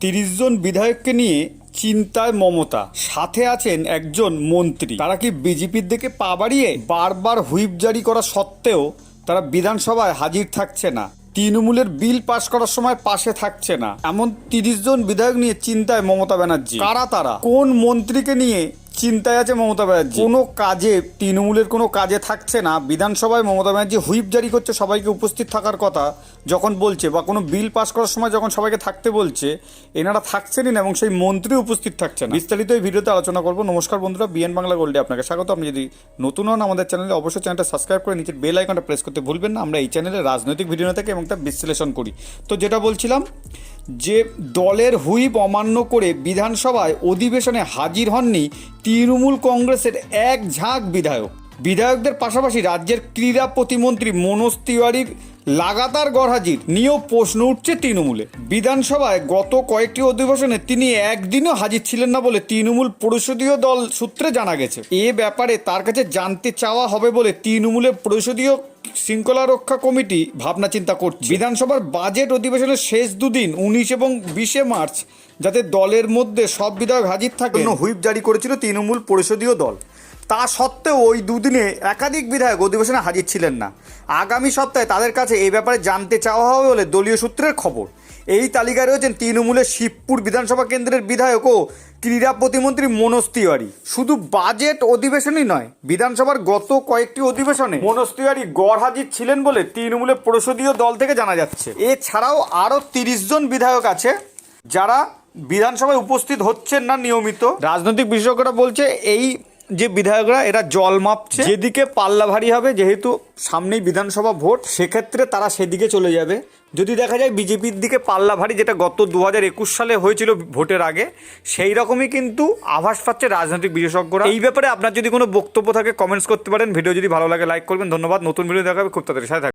তিরিশ জন বিধায়ককে নিয়ে চিন্তায় মমতা। সাথে আছেন একজন মন্ত্রী। তারা কি বিজেপির দিকে পা বাড়িয়ে বারবার হুইপ জারি করা সত্ত্বেও তারা বিধানসভায় হাজির থাকছে না? তৃণমূলের বিল পাশ করার সময় পাশে থাকছে না। এমন তিরিশ জন বিধায়ক নিয়ে চিন্তায় মমতা ব্যানার্জি। কারা তারা? কোন মন্ত্রীকে নিয়ে চিন্তায় আছে মমতা ব্যানার্জি। কোনো কাজে তৃণমূলের কোনো কাজে থাকছে না। বিধানসভায় মমতা ব্যানার্জি হুইপ জারি করছে সবাইকে উপস্থিত থাকার কথা যখন বলছে বা কোনো বিল পাস করার সময় যখন সবাইকে থাকতে বলছে এনারা থাকছেনই না এবং সেই মন্ত্রী উপস্থিত থাকছে না। বিস্তারিত এই ভিডিওতে আলোচনা করব। নমস্কার বন্ধুরা বিএন বাংলা গোল্ডে আপনাকে স্বাগত। আপনি যদি নতুন হন আমাদের চ্যানেলে অবশ্যই চ্যানেলটা সাবস্ক্রাইব করে নিচের বেল আইকনটা প্রেস করতে ভুলবেন না। আমরা এই চ্যানেলে রাজনৈতিক ভিডিও থেকে এবং তার বিশ্লেষণ করি। তো যেটা বলছিলাম যে দলের হুইপ অমান্য করে বিধানসভায় অধিবেশনে হাজির হননি তৃণমূল কংগ্রেসের এক ঝাঁক বিধায়ক। বিধায়কদের পাশাপাশি রাজ্যের ক্রীড়া প্রতিমন্ত্রী মনোজ তিওয়ারির লাগাতার গড়হাজির নিয়েও প্রশ্ন উঠছে তৃণমূলে। বিধানসভায় গত কয়েকটি অধিবেশনে তিনি একদিনও হাজির ছিলেন না বলে তৃণমূল পরিষদীয় দল সূত্রে জানা গেছে। এ ব্যাপারে তার কাছে জানতে চাওয়া হবে বলে তৃণমূলের পরিষদীয় শৃঙ্খলা রক্ষা কমিটি ভাবনা চিন্তা করছে। বিধানসভার বাজেট অধিবেশনের শেষ দুদিন, উনিশ এবং বিশে মার্চ, যাতে দলের মধ্যে সব বিধায়ক হাজির থাকে হুইপ জারি করেছিল তৃণমূল পরিষদীয় দল। তা সত্ত্বেও ওই দুদিনে একাধিক বিধায়ক অধিবেশনে হাজির ছিলেন না। আগামী সপ্তাহে তাদের কাছে এই ব্যাপারে জানতে চাওয়া হবে বলে দলীয় সূত্রের খবর। এই তালিকায় রয়েছেন তৃণমূলের শিবপুর বিধানসভা কেন্দ্রের বিধায়ক ও ক্রীড়া প্রতিমন্ত্রী মনোজ তিওয়ারি। শুধু বাজেট অধিবেশনই নয়, বিধানসভার গত কয়েকটি অধিবেশনে মনোজ তিওয়ারি গড় হাজির ছিলেন বলে তৃণমূলের পরিষদীয় দল থেকে জানা যাচ্ছে। এছাড়াও আরও তিরিশ জন বিধায়ক আছে যারা বিধানসভায় উপস্থিত হচ্ছেন না নিয়মিত। রাজনৈতিক বিশেষজ্ঞরা বলছে এই যে বিধায়করা এরা জল মাপছে। যেদিকে পাল্লা ভারী হবে যেহেতু সামনেই বিধানসভা ভোট সেক্ষেত্রে তারা সেদিকে চলে যাবে। যদি দেখা যায় বিজেপির দিকে পাল্লা ভারী যেটা গত দু হাজার একুশ সালে হয়েছিল ভোটের আগে সেই রকমই কিন্তু আভাস পাচ্ছে রাজনৈতিক বিশেষজ্ঞরা। এই ব্যাপারে আপনার যদি কোনো বক্তব্য থাকে কমেন্টস করতে পারেন। ভিডিও যদি ভালো লাগে লাইক করবেন। ধন্যবাদ। নতুন ভিডিও দেখাবে খুব তাড়াতাড়ি। সাথে।